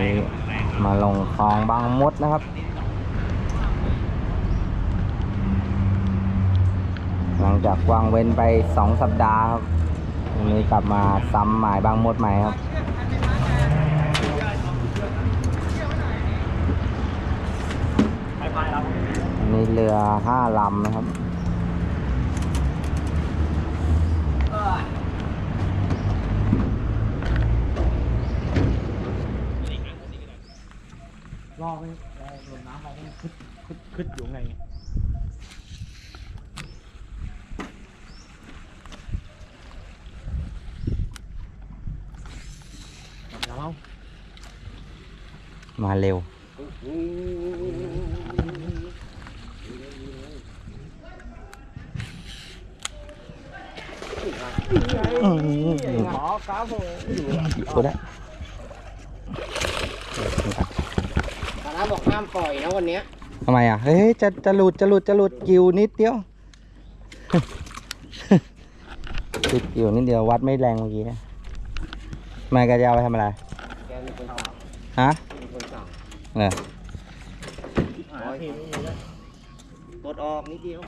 นี่มาลงคลองบางมดนะครับ หลังจากวางเว้นไปสองสัปดาห์ครับวันนี้กลับมาซ้ำหมายบางมดใหม่ครับอันนี้เรือห้าลำนะครับ รอไปลงน้ำไปให้คึดคึดคึดอยู่ไงแล้วมาเร็วขอครับผม กูได้ ตาน้าบอกห้ามปล่อยนะวันเนี้ยทำไมอะ เฮ้ย จะจะหลุดจะหลุดจะหลุดกิวนิดเดียวติดกิวนิดเดียววัดไม่แรงเมื่อกี้นะทำไมกระจะเอาไปทำอะไรแกมีคนสั่งฮะมีคนสั่งเออหาทีไม่มีแล้วกดออกนิดเดียว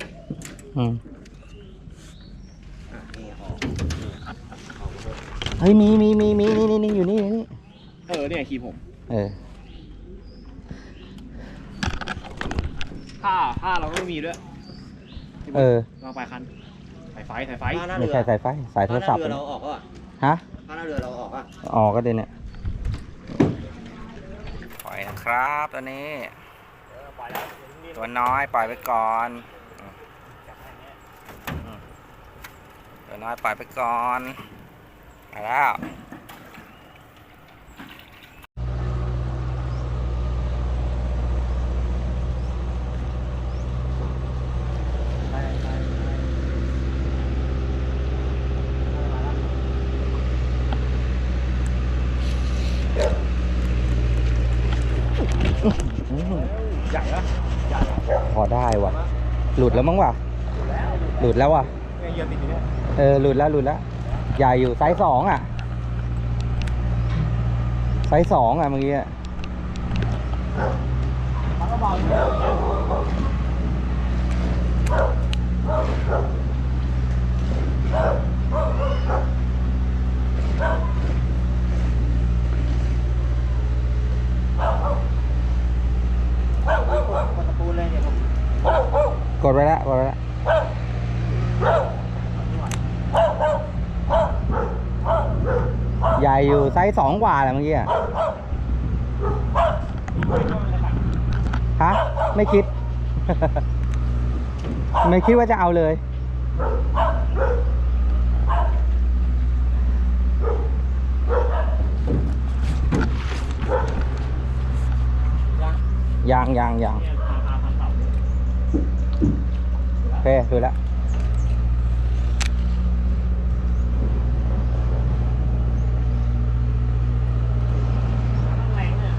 อืมอะนี่ออกเฮ้ยมีมีมีมีนี่นี่นี่อยู่นี่นี่เออเนี่ยคีย์ผม เออ ผ้าผ้าเราก็ไม่มีด้วยเออวางปลายคันสายไฟสายไฟไม่ใช่สายไฟสายโทรศัพท์เรือเราออกก็ฮะถ้าหน้าเรือเราออกอะออกก็เดี๋ยวเนี่ยปล่อยนะครับตอนนี้ปล่อยแล้วตัวน้อยปล่อยไปก่อนอืมตัวน้อยปล่อยไปก่อนไปแล้ว ใหญ่ปะใหญ่พอได้ว่ะ หลุดแล้วมั้งว่ะ หลุดแล้วว่ะ เยเยียมติดอยู่เนี่ยเออ หลุดแล้วหลุดแล้ว ใหญ่อยู่ไซส์สองอะ ไซส์สองอะเมื่อกี้อะมันก็เบาอยู่เนี่ย กดตะปูเลยเนี่ยผมกดไว้แล้วกดไว้แล้วใหญ่อยู่ไซส์สองกว่าแหละเมื่อกี้อะฮะไม่คิด ไม่คิดว่าจะเอาเลย ยังยังยังเนี่ยพาพาพันเสาเนี่ยโอเคดูแล้วแรงเนี่ย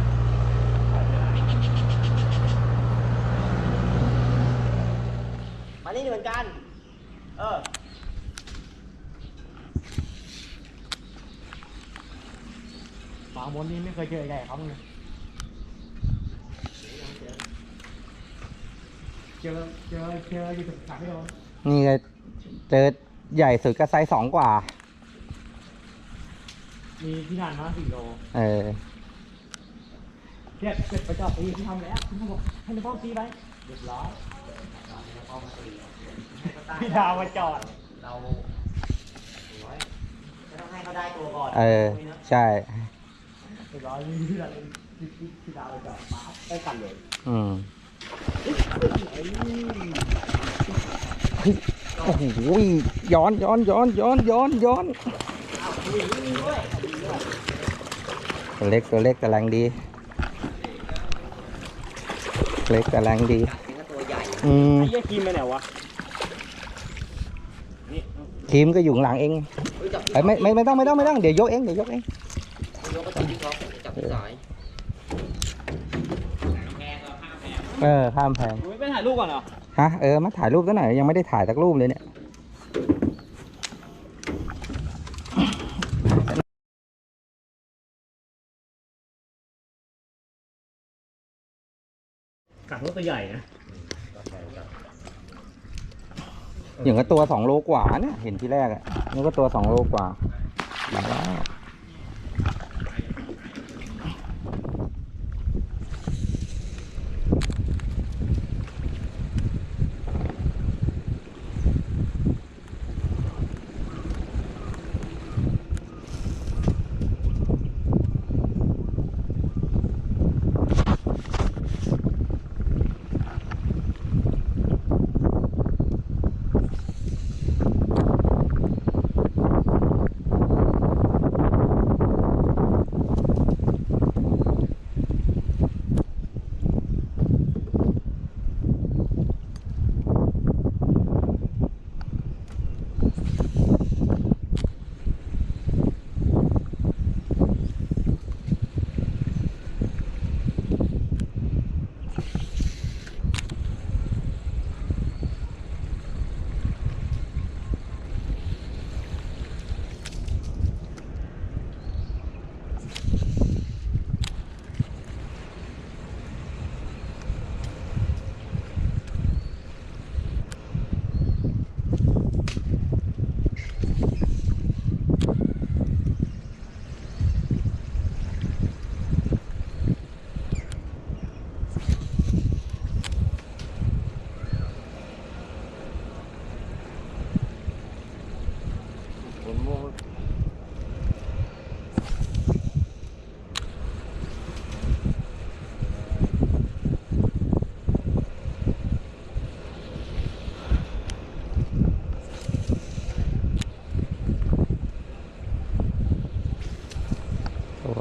มานี่เหมือนกัน เออบางมนนี่ไม่เคยเจอใหญ่เขาเลย เจอเจอเจออยู่ถึงสามไม่โดนนี่ก็เจอใหญ่สุดก็ไซส์สองกว่า มีที่นานมาสี่โลเออเรียกเสร็จไปจอดตีที่ทำแล้วที่เขาบอกให้ในพ่อตีไปเรียบร้อยพี่ดาวมาจอด เราจะต้องให้เขาได้ตัวก่อนเออ ใช่เรียบร้อยพี่ดาวพี่พี่ดาวมาจอดปั๊บได้กันเลย อืม โอ้โหย้อนย้อนย้อนย้อนย้อนย้อนตัวเล็กตัวเล็กกำลังดี เล็กกำลังดีถึงกับตัวใหญ่อืมไอ้เหี้ยคีมไปไหนวะนี่ทีมก็อยู่ข้างหลังเองเฮ้ยจับที่เอ้ยไม่ไม่ไม่ต้องไม่ต้องไม่ต้องเดี๋ยวยกเองเดี๋ยวยกเอง ยกก็จับที่ท็อปจับที่สาย เออ ข้ามแพงไปถ่ายรูปก่อนเหรอ ฮะ เออ มาถ่ายรูปตั้งไหนยังไม่ได้ถ่ายสักรูปเลยเนี่ย กัดรถตัวใหญ่นะอย่างก็ตัวสองโลกว่าเนี่ย เห็นที่แรกอะนี่ก็ตัวสองโลกว่าแบบว่า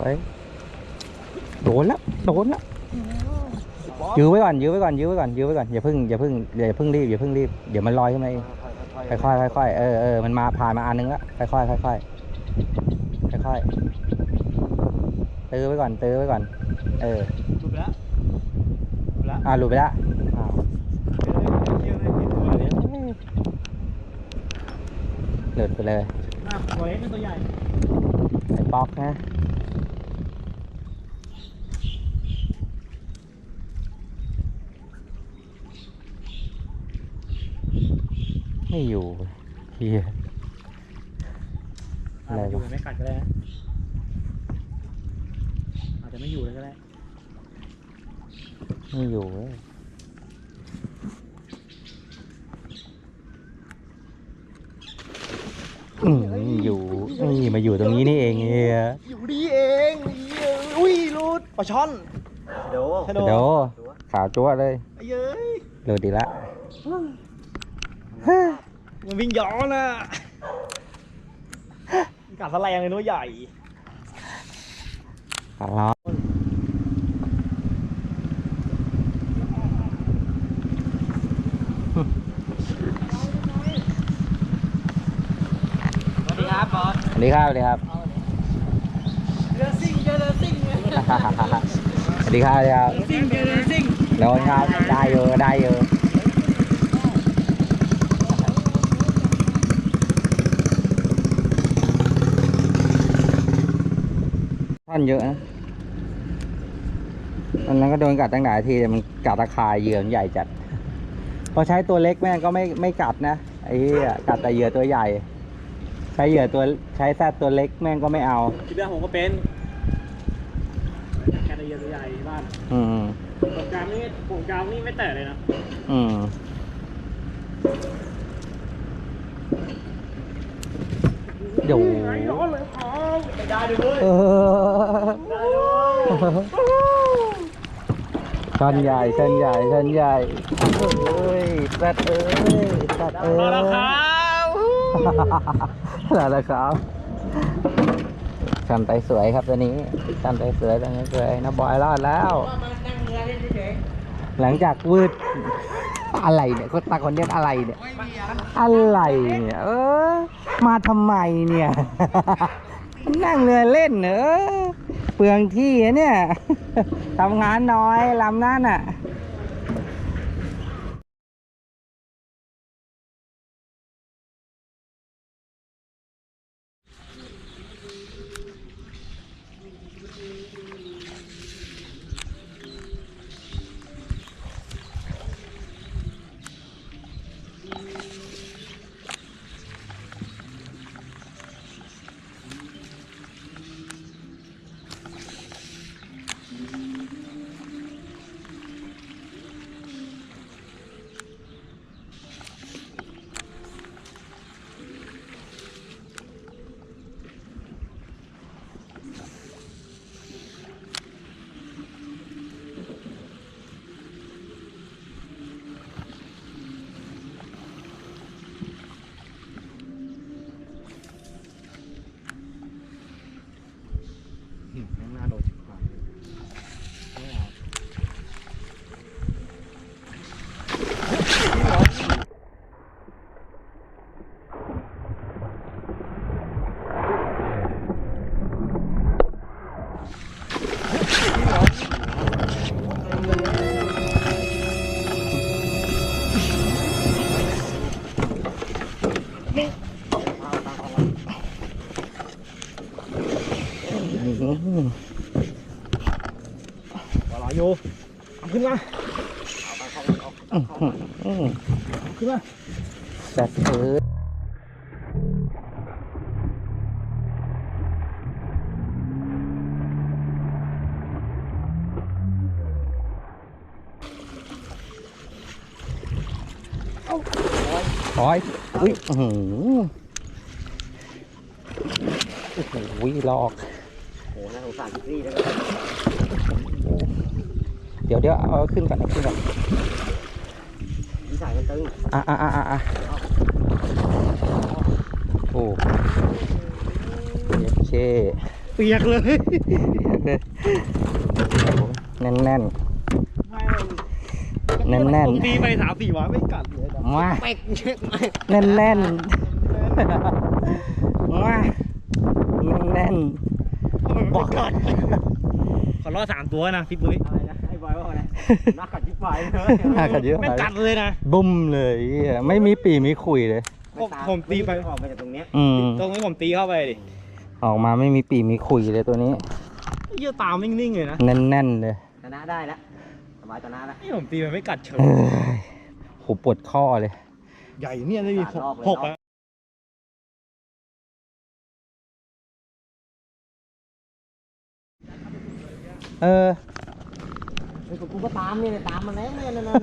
วยโดนแล้วโดนแล้วยื้อไว้ก่อนยื้อไว้ก่อนยื้อไว้ก่อนยื้อไว้ก่อนอย่าเพิ่งอย่าเพิ่งอย่าเพิ่งรีบอย่าเพิ่งรีบเดี๋ยวมันลอยขึ้นมาเองค่อยๆค่อยเออเออมันมาผ่านมาอันนึงแล้วค่อยๆค่อยๆค่อยตื้อไว้ก่อนตื้อไว้ก่อน เออหลุดไปแล้วหลุดแล้วอ่าหลุดไปแล้วอ้าวเลยเห็นตัวเลยหลุดไปเลยอะตัวเล็กเป็นตัวใหญ่ไอ้ป๊อกนะ ไม่อยู่เฮียอาจจะอยู่ไม่กัดก็ได้นะอาจจะไม่อยู่เลยก็ได้ไม่อยู่เว้ยอืมอยู่นี่มาอยู่ตรงนี้นี่เองเฮียอยู่ดีเองเหี้ยอุ้ยรูดปลาช่อนโดเดี๋ยวขาวจั๊วเลยไอ้เย้ยหลุดดีละ มันวิ่งย้อนอะกัดสแลงเลยนู้ใหญ่ขาล้อสวัสดีครับบอสสวัสดีครับ สวัสดีครับเรือซิ่งเจอเรือซิ่งสวัสดีครับสวัสดีครับซิ่งเจอเรือซิ่งโดนครับ ได้อยู่ได้อยู่ นเยอะนะวันนั้นก็โดนกัดตั้งหลายทีแต่มันกัดตะคายเหยื่อมันใหญ่จัด พอใช้ตัวเล็กแม่งก็ไม่ไม่กัดนะไอ้เหี้ยกัดแต่เหยื่อตัวใหญ่ ใช้เหยื่อตัวใช้แซดตัวเล็กแม่งก็ไม่เอาที่เรื่องผมก็เป็นแค่ในเยอะตัวใหญ่บ้านอืมผมกลางนี่ผมกลางนี่ไม่แตะเลยนะอืม เดี๋ยวร้อนเลยครับไม่ได้ด้วยเว้ยเออชันใหญ่ชันใหญ่ชันใหญ่เอ้ยสัตว์เอ้ยสัตว์เอ้ยมาแล้วครับนั่นแหละครับชันไตสวยครับตัวนี้ชันไตสวยตัวนี้สวยนะบอยรอดแล้ว หลังจากวืด อะไรเนี่ยคนตาคนเนี้ยอะไรเนี่ยอะไรเนี่ยเออ มาทำไมเนี่ย นั่งเรือเล่นเนอะเปลืองที่อะเนี่ยทำงานน้อยลำนั่นอะ ดูเอาขึ้นมาขึ้นมาแซ่บเอิร์ดโอ้ยอุ้ยอื้ออโอ้โหลอกโอ้น่าสงสารพี่ซี่แล้ว เดี๋ยวเดี๋ยวเอาขึ้นก่อนเอาขึ้นก่อนนิสัยมันตึงอะอะอะอะอะโอ้โอเคเปียกเลยแน่นแน่นแน่นๆผมตีไปสามสี่วันไม่กัดเลยนะๆมาเป๊กเช็คไหมแน่นแน่นมาแน่นบอกก่อนขอรอดสามตัวนะพี่ปุ้ย อะไรนะไอ้บอยว่าอะไรนักกัดที่ปลายน่ากัดเยอะไม่กัดเลยนะบุ้มเลยเหี้ยไม่มีปีมีขุยเลยผมผมตีไปออกมาจากตรงเนี้ยอืมตรงนี้ผมตีเข้าไปดิออกมาไม่มีปีมีขุยเลยตัวนี้เยี่ยตามนิ่งๆเลยนะแน่นแน่นๆเลยชนะได้แล้วสบายชนะแล้วนี่ผมตีมันไม่กัดเฉยเอ้ยโหปวดข้อเลย ใหญ่เนี่ยได้มีหกอะเออ เฮ้ยกูก็ตามนี่ยตามมันแล้วเนี่ยนอน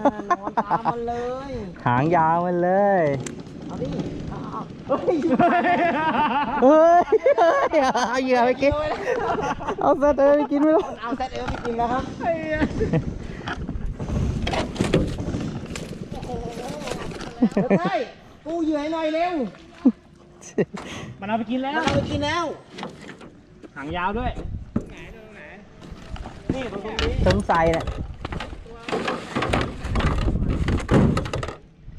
ตามมันเลยหางยาวมันเลย เอาดิเอาเอาเฮ้ยเฮ้ยเฮ้ยเอาเหยื่อไปกิน เอาเสตเออไปกินไม่รู้เอาเซตเอลไปกินแล้วครับใช่กูเหยื่อให้หน่อยเร็วมันเอาไปกินแล้วเอาไปกินแล้ว หางยาวด้วย นี่ตรงนี้ต้นไทรเนี่ย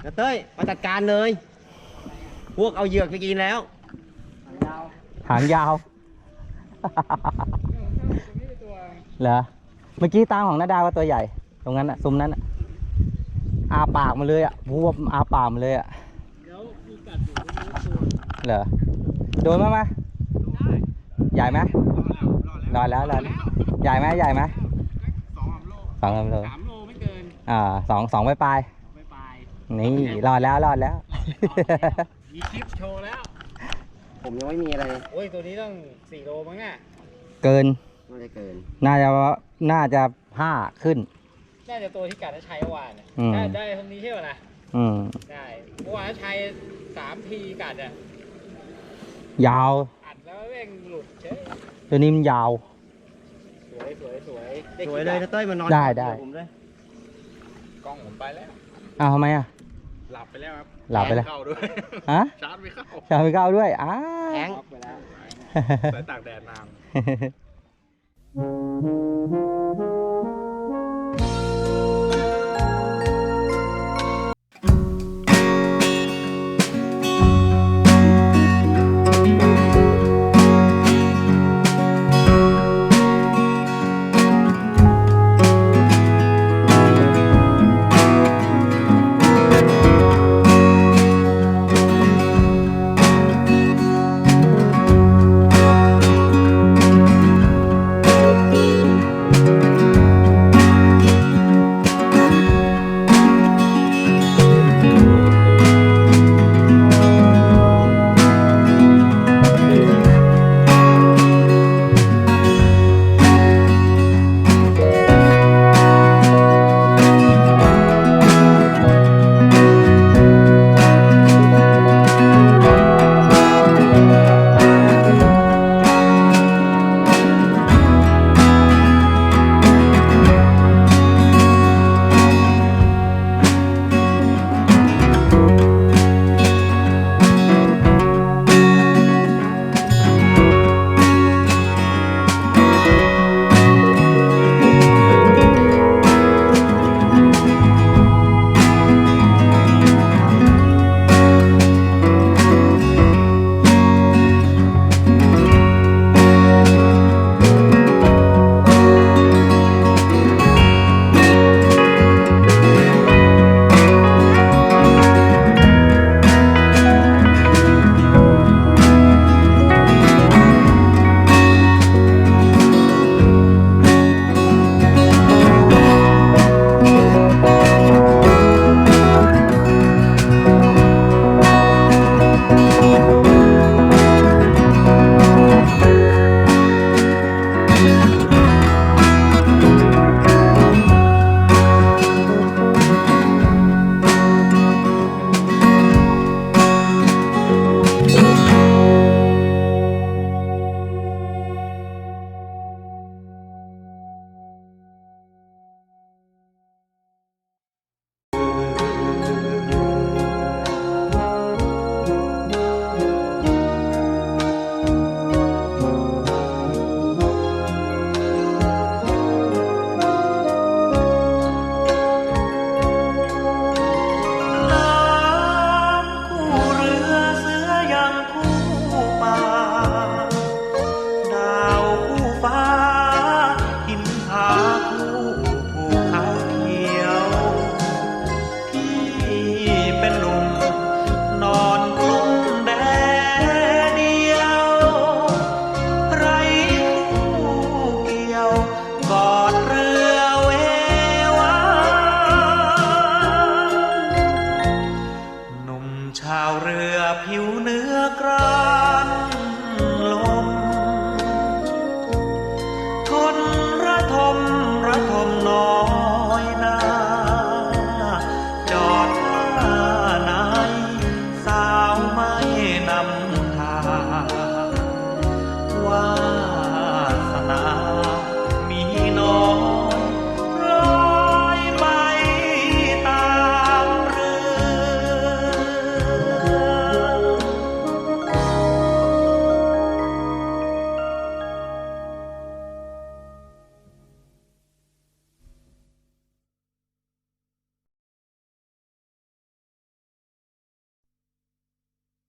นะเต้ยมาจัดการเลย พวกเอาเหยือกไปกินแล้ว หางยาว เหรอ เมื่อกี้ตามของนาดาว่าตัวใหญ่ ตรงนั้นอะซุ้มนั้นอะอาปากมาเลยอะวูบอาปากมาเลยอะเหรอ โดนมาไหมใหญ่ไหมรอดแล้วรอดแล้ว ใหญ่ไหมใหญ่ไหมสองโลสามโลไม่เกินอ่าสองสองไปปลายไม่ไปๆนี่รอดแล้วรอดแล้ว มีคลิปโชว์แล้ว ผมยังไม่มีอะไรเลยโอ้ยตัวนี้ต้องสี่โลมั้งน่ะเกินน่าจะเกิน น่าจะน่าจะห้าขึ้น น่าจะตัวที่กัดนัชชัยเมื่อวานน่ะอืมได้ได้ตรงนี้ใช่ป่ะนะอืมได้เมื่อวานนัชชัยสามทีกัดอะยาวอัดแล้วแม่งหลุดเฉยตัวนี้มันยาว สวยสวยสวยได้สควยลิปเลยอะนะเต้ยมันนอนได้ได้ ผมด้วยกล้องผมไปแล้ว อ้าวทำไมอะ หลับไปแล้วครับหลับไปแล้วเข้าด้วยฮะชาร์จไม่เข้าชาไปก้าวด้วยอ้าแข็งล็อกไปแล้วสายตากแดดนาน